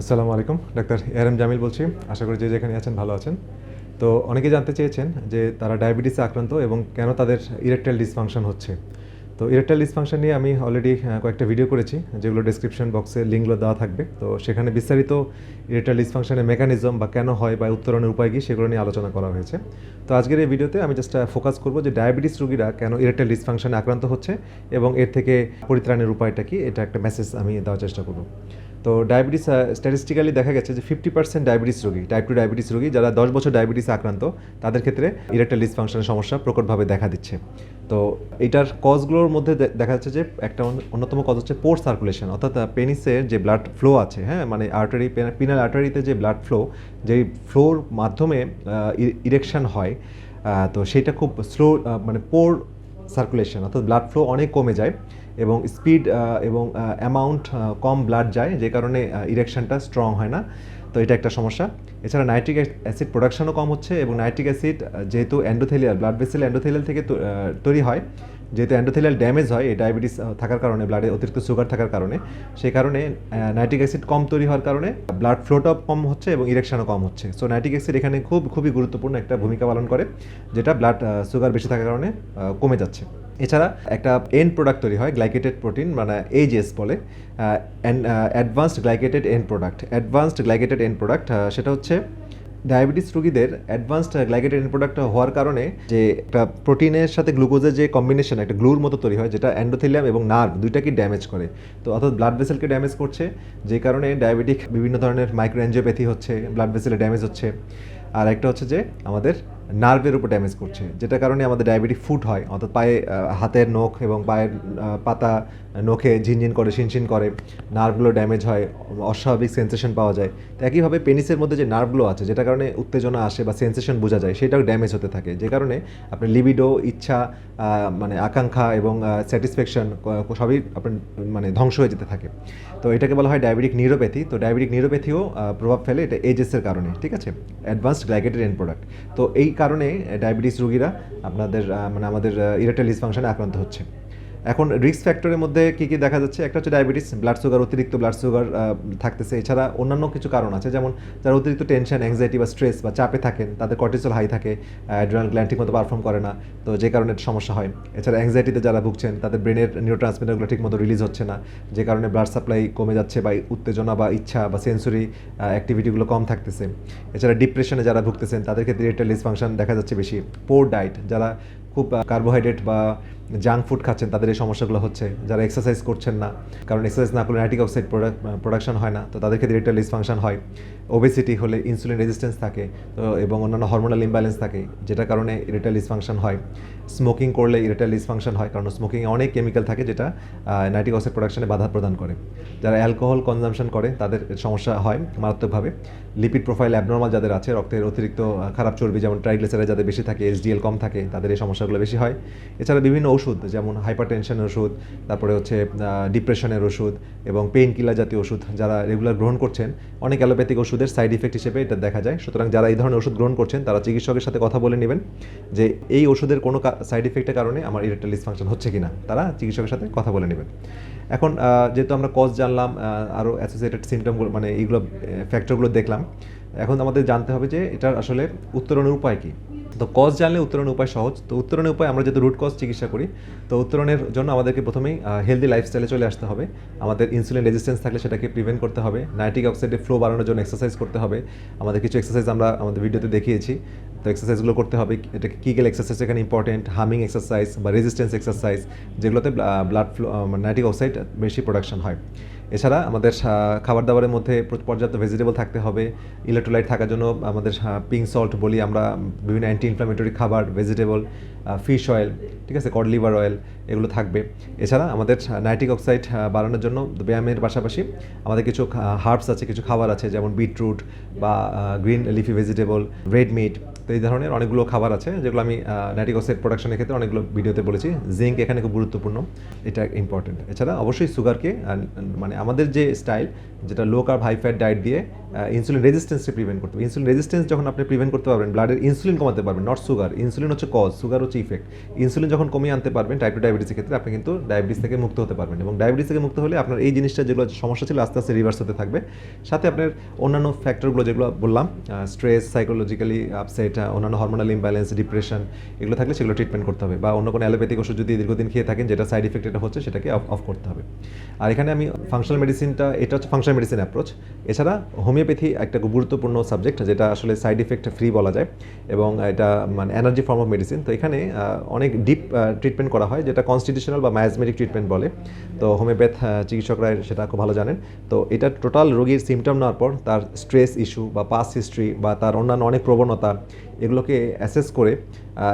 আসসালামু আলাইকুম, ডাক্তার এর এম জামিল বলছি। আশা করি যে যেখানে আছেন ভালো আছেন। তো অনেকে জানতে চেয়েছেন যে তারা ডায়াবেটিসে আক্রান্ত এবং কেন তাদের ইরেকটাইল ডিসফাংশন হচ্ছে। তো ইরেকটাইল ডিসফাংশন নিয়ে আমি অলরেডি কয়েকটা ভিডিও করেছি, যেগুলো ডেসক্রিপশন বক্সে লিঙ্কগুলো দেওয়া থাকবে। তো সেখানে বিস্তারিত ইরেকটাইল ডিসফাংশনের মেকানিজম বা কেন হয় বা উত্তরণের উপায় কী সেগুলো নিয়ে আলোচনা করা হয়েছে। তো আজকের এই ভিডিওতে আমি জাস্ট ফোকাস করব যে ডায়াবেটিস রোগীরা কেন ইরেকটাইল ডিসফাংশনে আক্রান্ত হচ্ছে এবং এর থেকে পরিত্রাণের উপায়টা কি, এটা একটা মেসেজ আমি দেওয়ার চেষ্টা করব। তো ডায়াবেটিস স্ট্যাটিস্টিক্যালি দেখা গেছে যে ফিফটি পার্সেন্ট ডায়াবেটিস রোগী টাইপ টু ডায়াবেটিস রোগী যারা দশ বছর ডায়াবেটিস আক্রান্ত, তাদের ক্ষেত্রে ইরেকটাইল ডিসফাংশনের সমস্যা প্রকটভাবে দেখা দিচ্ছে। তো এটার কজগুলোর মধ্যে দেখা যাচ্ছে যে একটা অন্যতম কজ হচ্ছে পোর সার্কুলেশন অর্থাৎ পেনিসের যে ব্লাড ফ্লো আছে হ্যাঁ মানে আর্টারি পিনাল আর্টারিতে যে ব্লাড ফ্লো যেই ফ্লোর মাধ্যমে ইরেকশন হয় তো সেটা খুব স্লো মানে পোর সার্কুলেশন অর্থাৎ ব্লাড ফ্লো অনেক কমে যায় এবং স্পিড এবং অ্যামাউন্ট কম ব্লাড যায়, যে কারণে ইরেকশনটা স্ট্রং হয় না। তো এটা একটা সমস্যা। এছাড়া নাইট্রিক অ্যাসিড প্রোডাকশনও কম হচ্ছে এবং নাইট্রিক অ্যাসিড যেহেতু অ্যান্ডোথেলিয়াল ব্লাড ভেসেল অ্যান্ডোথেলিয়াল থেকে তৈরি হয় যেহেতু অ্যান্ডোথেলিয়াল ড্যামেজ হয়, এই ডায়াবেটিস থাকার কারণে ব্লাডে অতিরিক্ত সুগার থাকার কারণে, সেই কারণে নাইট্রিক অ্যাসিড কম তৈরি হওয়ার কারণে ব্লাড ফ্লোটাও কম হচ্ছে এবং ইরেকশনও কম হচ্ছে। সো নাইট্রিক অ্যাসিড এখানে খুব, খুবই গুরুত্বপূর্ণ একটা ভূমিকা পালন করে, যেটা ব্লাড সুগার বেশি থাকার কারণে কমে যাচ্ছে। এছাড়া একটা এন প্রোডাক্ট তৈরি হয় গ্লাইকেটেড প্রোটিন মানে এইচএস বলে advanced glycated end product advanced glycated end product সেটা হচ্ছে ডায়াবেটিস রোগীদের অ্যাডভান্সড গ্লাইকেটেড এন প্রোডাক্ট হওয়ার কারণে যে একটা প্রোটিনের সাথে গ্লুকোজের যে কম্বিনেশন একটা গ্লুর মতো তৈরি হয়, যেটা অ্যান্ডোথেলিয়াম এবং নার্ভ দুইটাকেই ড্যামেজ করে। তো অর্থাৎ ব্লাড ভেসেলকে ড্যামেজ করছে, যে কারণে ডায়াবেটিক বিভিন্ন ধরনের মাইক্রোএনজিওপ্যাথি হচ্ছে ব্লাড ভেসেলে ড্যামেজ হচ্ছে। আর একটা হচ্ছে যে আমাদের নার্ভের উপর ড্যামেজ করছে যেটা কারণে আমাদের ডায়াবেটিক ফুট হয়, অর্থাৎ পায়ে হাতের নখ এবং পায়ের পাতা নখে ঝিনঝিন করে, শিনশিন করে, নার্ভগুলো ড্যামেজ হয়, অস্বাভাবিক সেন্সেশন পাওয়া যায়। তো একইভাবে পেনিসের মধ্যে যে নার্ভগুলো আছে যেটা কারণে উত্তেজনা আসে বা সেন্সেশন বোঝা যায়, সেটাও ড্যামেজ হতে থাকে। যে কারণে আপনার লিবিডো ইচ্ছা মানে আকাঙ্ক্ষা এবং স্যাটিসফ্যাকশন সবই আপনার মানে ধ্বংস হয়ে যেতে থাকে। তো এটাকে বলা হয় ডায়াবেটিক নিউরোপ্যাথি তো ডায়াবেটিক নিউরোপ্যাথিও প্রভাব ফেলে এটা এজেসের কারণে, ঠিক আছে? অ্যাডভান্সড গ্লাইকেটেড এন্ড প্রোডাক্ট তো এই কারণে ডায়াবেটিস রোগীরা আপনাদের মানে আমাদের ইরেকটাইল ডিসফাংশনে আক্রান্ত হচ্ছে। এখন রিস্ক ফ্যাক্টরের মধ্যে কী কী দেখা যাচ্ছে? একটা হচ্ছে ডায়াবেটিস ব্লাড সুগার অতিরিক্ত ব্লাড সুগার থাকতেছে। এছাড়া অন্যান্য কিছু কারণ আছে, যেমন যারা অতিরিক্ত টেনশন অ্যাংজাইটি বা স্ট্রেস বা চাপে থাকেন, তাদের কর্টিসল হাই থাকে অ্যাড্রিনাল গ্ল্যান্ড ঠিকমতো পারফর্ম করে না, তো যে কারণে সমস্যা হয়। এছাড়া অ্যাংজাইটিতে যারা ভুগছেন, তাদের ব্রেনের নিউরো ট্রান্সমিটারগুলো ঠিকমতো রিলিজ হচ্ছে না, যে কারণে ব্লাড সাপ্লাই কমে যাচ্ছে বা উত্তেজনা বা ইচ্ছা বা সেন্সরি অ্যাক্টিভিটিগুলো কম থাকতেছে। এছাড়া ডিপ্রেশনে যারা ভুগতেছেন, তাদের ক্ষেত্রে ইরেকটাইল ডিসফাংশন দেখা যাচ্ছে বেশি। পোর ডায়েট যারা খুব কার্বোহাইড্রেট বা জাঙ্ক ফুড খাচ্ছেন, তাদের এই সমস্যাগুলো হচ্ছে। যারা এক্সারসাইজ করছেন না, কারণ এক্সারসাইজ না করলে নাইট্রিক অক্সাইড প্রোডাকশন হয় না। তো তাদের ক্ষেত্রে ইরেকটাইল ডিসফাংশন হয়। ওবেসিটি হলে ইনসুলিন রেজিস্ট্যান্স থাকে, তো এবং অন্যান্য হরমোনাল ইমব্যালেন্স থাকে, যেটার কারণে ইরেকটাইল ডিসফাংশন হয়। স্মোকিং করলে ইরেকটাইল ডিসফাংশন হয়, কারণ স্মোকিংয়ে অনেক কেমিক্যাল থাকে যেটা নাইট্রিক অক্সাইড প্রোডাকশনে বাধা প্রদান করে। যারা অ্যালকোহল কনজামশন করে, তাদের সমস্যা হয় মারাত্মকভাবে। লিপিড প্রোফাইল অ্যাবনর্মাল যাদের আছে, রক্তের অতিরিক্ত খারাপ চর্বি যেমন ট্রাইগ্লিসারাইড যাদের বেশি থাকে এসডিএল কম থাকে, তাদের এই সমস্যাগুলো বেশি হয়। এছাড়া বিভিন্ন ওষুধ, যেমন হাইপার টেনশনের ওষুধ, তারপরে হচ্ছে ডিপ্রেশনের ওষুধ এবং পেইন কিলার জাতীয় ওষুধ যারা রেগুলার গ্রহণ করছেন, অনেক অ্যালোপ্যাথিক ওষুধের সাইড ইফেক্ট হিসেবে এটা দেখা যায়। সুতরাং যারা এই ধরনের ওষুধ গ্রহণ করছেন, তারা চিকিৎসকের সাথে কথা বলে নেবেন যে এই ওষুধের কোনো সাইড ইফেক্টের কারণে আমার ইরেকটাইল ডিসফাংশন হচ্ছে কিনা। তারা চিকিৎসকের সাথে কথা বলে নেবেন। এখন যেহেতু আমরা কজ জানলাম আরও অ্যাসোসিয়েটেড সিমটমগুলো মানে এইগুলো ফ্যাক্টরগুলো দেখলাম এখন আমাদের জানতে হবে যে এটার আসলে উত্তরণের উপায় কী। তো কজ জানলে উত্তরণের উপায় সহজ। তো উত্তরণের উপায় আমরা যেহেতু রুট কজ চিকিৎসা করি, তো উত্তরণের জন্য আমাদেরকে প্রথমেই হেলদি লাইফস্টাইলে চলে আসতে হবে। আমাদের ইনসুলিন রেজিস্ট্যান্স থাকলে সেটাকে প্রিভেন্ট করতে হবে। নাইট্রিক অক্সাইডের ফ্লো বাড়ানোর জন্য এক্সারসাইজ করতে হবে। আমাদের কিছু এক্সারসাইজ আমরা আমাদের ভিডিওতে দেখিয়েছি। তো এক্সারসাইজগুলো করতে হবে। এটা কিগেল এক্সারসাইজ এখানে ইম্পর্টেন্ট হামিং এক্সারসাইজ বা রেজিস্ট্যান্স এক্সারসাইজ যেগুলোতে ব্লাড ফ্লো নাইট্রিক অক্সাইড বেশি প্রোডাকশন হয়। এছাড়া আমাদের খাবার দাবারের মধ্যে পর্যাপ্ত ভেজিটেবল থাকতে হবে। ইলেকট্রোলাইট থাকার জন্য আমাদের পিঙ্ক সল্ট বলি আমরা, বিভিন্ন অ্যান্টি ইনফ্লামেটরি খাবার ভেজিটেবল ফিশ অয়েল ঠিক আছে কড লিভার অয়েল এগুলো থাকবে। এছাড়া আমাদের নাইট্রিক অক্সাইড বাড়ানোর জন্য ব্যায়ামের পাশাপাশি আমাদের কিছু হার্বস আছে, কিছু খাবার আছে, যেমন বিটরুট বা green leafy vegetable red meat তো এই ধরনের অনেকগুলো খাবার আছে, যেগুলো আমি ন্যাটিকোসের প্রোডাকশনের ক্ষেত্রে অনেকগুলো ভিডিওতে বলেছি। জিঙ্ক এখানে খুব গুরুত্বপূর্ণ, এটা ইম্পর্টেন্ট এছাড়া অবশ্যই সুগারকে মানে আমাদের যে স্টাইল যেটা low carb high fat diet দিয়ে ইনসুলিন রেজিস্ট্যান্সকে প্রিভেন্ট করতে হবে। ইনসুলিন রেজিস্ট্যান্স যখন আপনি প্রিভেন্ট করতে পারবেন ব্লাডের ইনসুলিন কমাতে পারবেন নট সুগার ইনসুলিন হচ্ছে কজ সুগার হচ্ছে ইফেক্ট ইনসুলিন যখন কমিয়ে আনতে পারবেন টাইপ টু ডায়াবেটিসের ক্ষেত্রে আপনি কিন্তু ডায়াবেটিস থেকে মুক্ত হতে পারবেন এবং ডায়াবেটিস থেকে মুক্ত হলে আপনার এই জিনিসটা যেগুলো সমস্যা ছিল আস্তে আস্তে রিভার্স হতে থাকবে। সাথে আপনার অন্যান্য ফ্যাক্টরগুলো যেগুলো বললাম স্ট্রেস সাইকোলজিক্যালি আপসেট অন্যান্য হরমোনাল ইমব্যালেন্স ডিপ্রেশন এগুলো থাকলে সেগুলো ট্রিটমেন্ট করতে হবে বা অন্য কোনো অ্যালোপ্যাথিক ওষুধ যদি দীর্ঘদিন খেয়ে থাকেন যেটা সাইড ইফেক্ট এটা হচ্ছে সেটাকে অফ অফ করতে হবে। আর এখানে আমি ফাংশনাল মেডিসিনটা এটা হচ্ছে ফাংশনাল মেডিসিন অ্যাপ্রোচ এছাড়া হোমিওপ্যাথি একটা গুরুত্বপূর্ণ সাবজেক্ট যেটা আসলে সাইড ইফেক্ট ফ্রি বলা যায় এবং এটা মানে এনার্জি ফর্ম অফ মেডিসিন তো এখানে অনেক ডিপ ট্রিটমেন্ট করা হয়, যেটা কনস্টিটিউশনাল বা ম্যাজমেটিক ট্রিটমেন্ট বলে। তো হোমিওপ্যাথ চিকিৎসকরা সেটা খুব ভালো জানেন। তো এটা টোটাল রোগীর সিমটম নেওয়ার পর তার স্ট্রেস ইস্যু বা পাস হিস্ট্রি বা তার অন্যান্য অনেক প্রবণতা এগুলোকে অ্যাসেস করে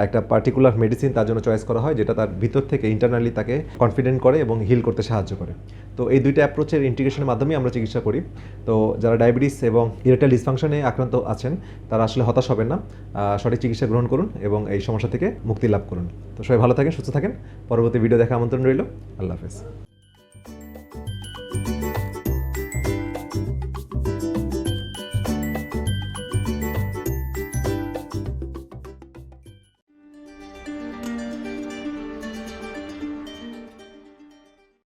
একটা পার্টিকুলার মেডিসিন তার জন্য চয়েস করা হয়, যেটা তার ভিতর থেকে ইন্টারনালি তাকে কনফিডেন্ট করে এবং হিল করতে সাহায্য করে। তো এই দুইটা অ্যাপ্রোচের ইন্টিগ্রেশনের মাধ্যমেই আমরা চিকিৎসা করি। তো যারা ডায়াবেটিস এবং ইরেটাল ডিসফাংশনে আক্রান্ত আছেন, তারা আসলে হতাশ হবেন না। সঠিক চিকিৎসা গ্রহণ করুন এবং এই সমস্যা থেকে মুক্তি লাভ করুন। তো সবাই ভালো থাকেন, সুস্থ থাকেন। পরবর্তী ভিডিও দেখা আমন্ত্রণ রইল। আল্লাহ হাফেজ।